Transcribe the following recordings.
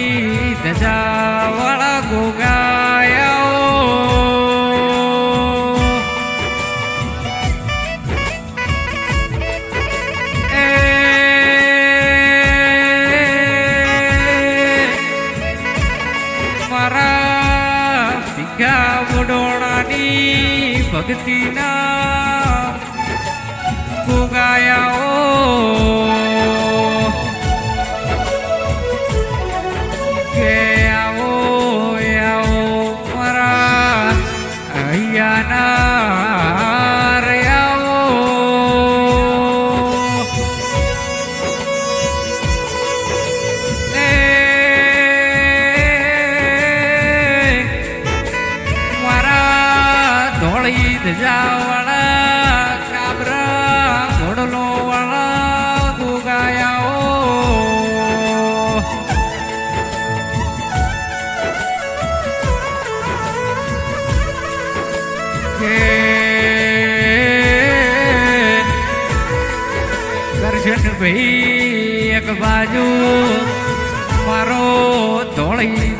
ગીત જાવળ ગોગાયો એ મારા ભીખા વડોણાની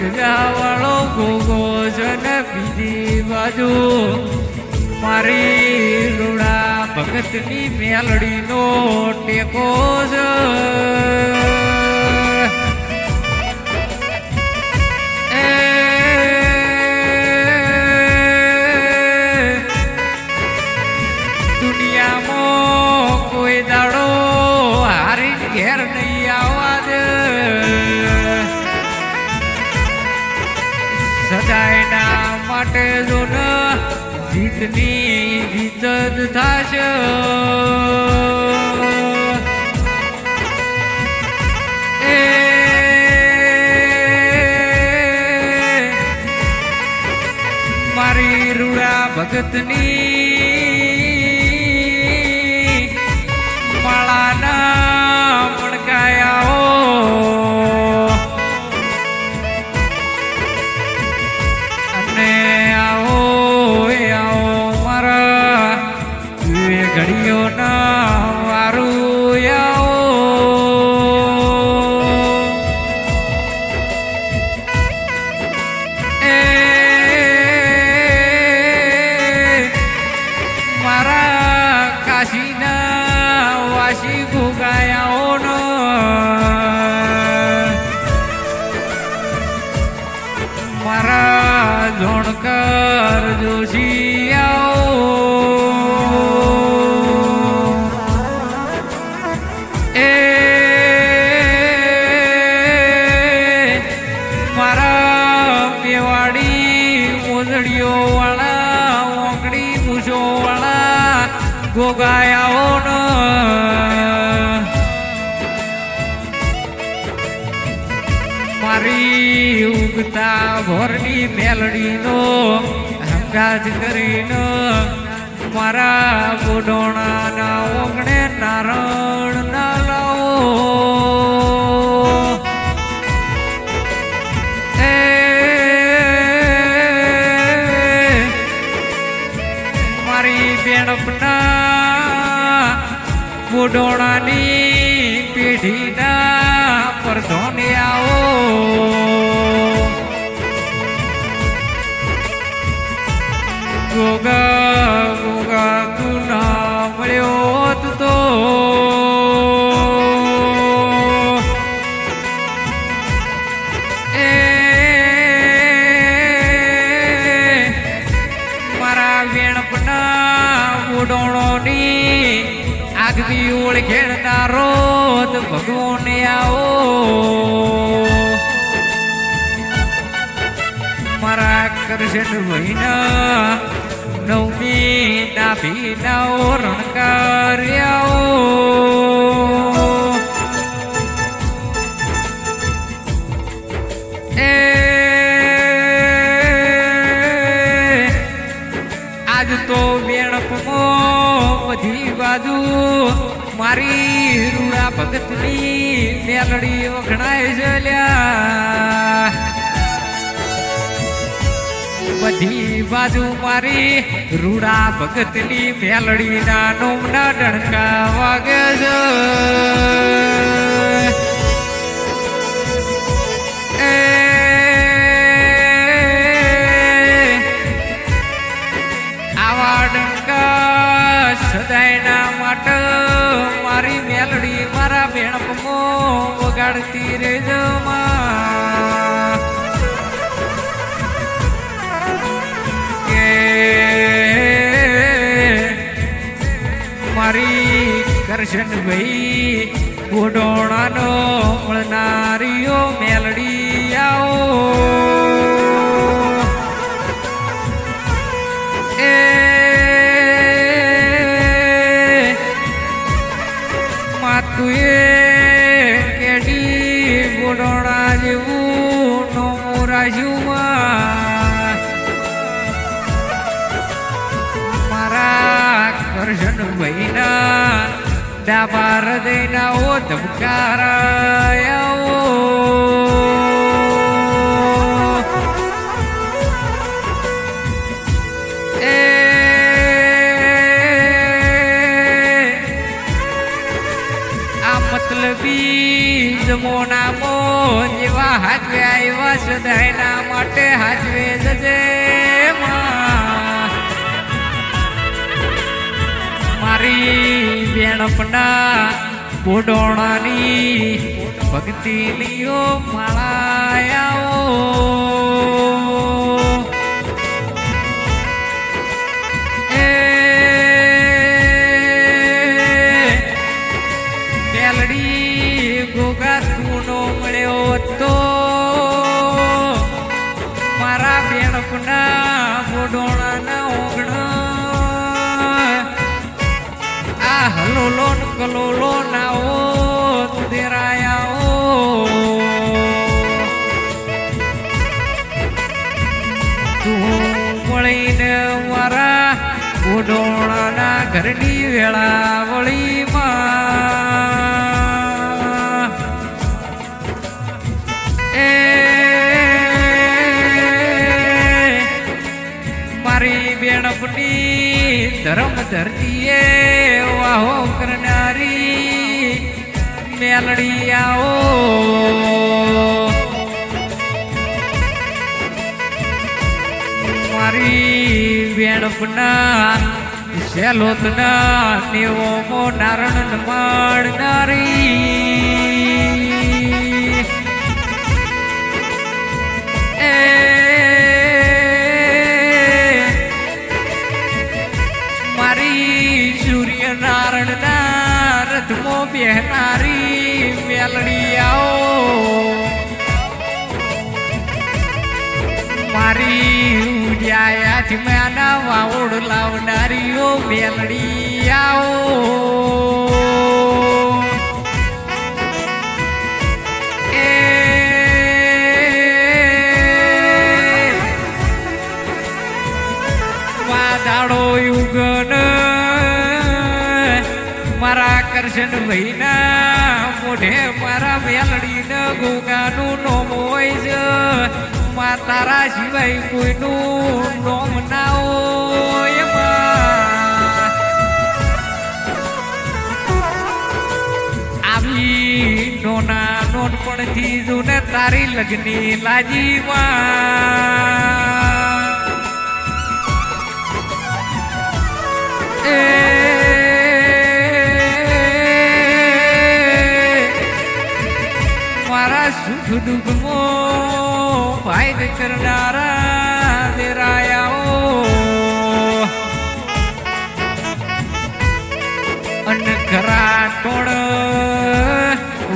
ગજાવાળો ગોગો છે બીજી બાજુ. મારી રૂડા ભગતની મેલડીનો ટેકો એ દુનિયામાં કોઈ દાડો હારી ઘેર નહીં આવવા. માટે જો જીતની જીત જ થશે. મારી રૂડા ભગતની મારી ઉગતા ભોરની મેલડીનો હંગાજ કરીને મારા બોડોણાના ઓગણે નારણ ના લાવો. મારી બેણપના બોડોણાની આગવી ઓળખેણનારો ભગવાન આવો. મારા કરશન મહિના નવમી નાભીના રણકાર્યાઓ. એ આજ તો વેણપમો બધી બાજુ મારી રૂડા ભગતની મેલડી વખણાય જલ્યા. બધી બાજુ મારી રૂડા ભગતની મેલડીના નોમના ડણકા વાગે છે. પાડતી રે જમા કે મારી કરશન ભાઈ ઓડોણાનો મળનારીઓ મેલડી ડાબા હૃદયના ઓ ધબકારાયો મતલબી મો જેવા હાજવે આવ્યા સદાયના માટે હાજવે જજે મારી બેણપના બોડોણાની ભક્તિની માળાયાઓ. એ મેલડી ગોગા મળ્યો તો મારા બેણપના બોડોણાના ઓગણ આ હલોલો ન કલોલો ના ઓ. દેરાયા તું મળીને મારા બોડોણાના ઘરની વેળા વળીમાં એ મારી બેણપની ધરમ ધરતીએ વાહો કરનારી મેલડી આવો. મારી વેણપના સેલોતના નેવો નારણ માણનારી ઉડ્યાયાથી મેના વાવડ લાવનારીઓ મેલડી આવો એ, વાદાળો યુગન, મારા કરશન ભાઈના મોઢે મારા મેલડી ન ગોગાનું નોમ હોય છે મા તારા સિવાય કોઈનું નોમ ના હોયમાં. આવી નોના નોનપણથી જોને તારી લગ્ની લાજીમાં એ મારા સુખ દુઃખમાં ભાઈ કરનારા દેરાયાઓ અન ખરા ટોળ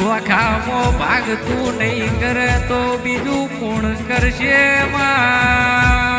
વખામો ભાગ તું નહીં કરે તો બીજું કોણ કરશે માં